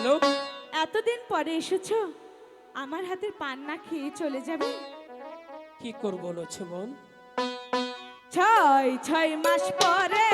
বলো, এতদিন পরে এসেছ, আমার হাতের পান্না খেয়ে চলে যাবে? কি করব লক্ষ্মণ ছয় ছয় মাস পরে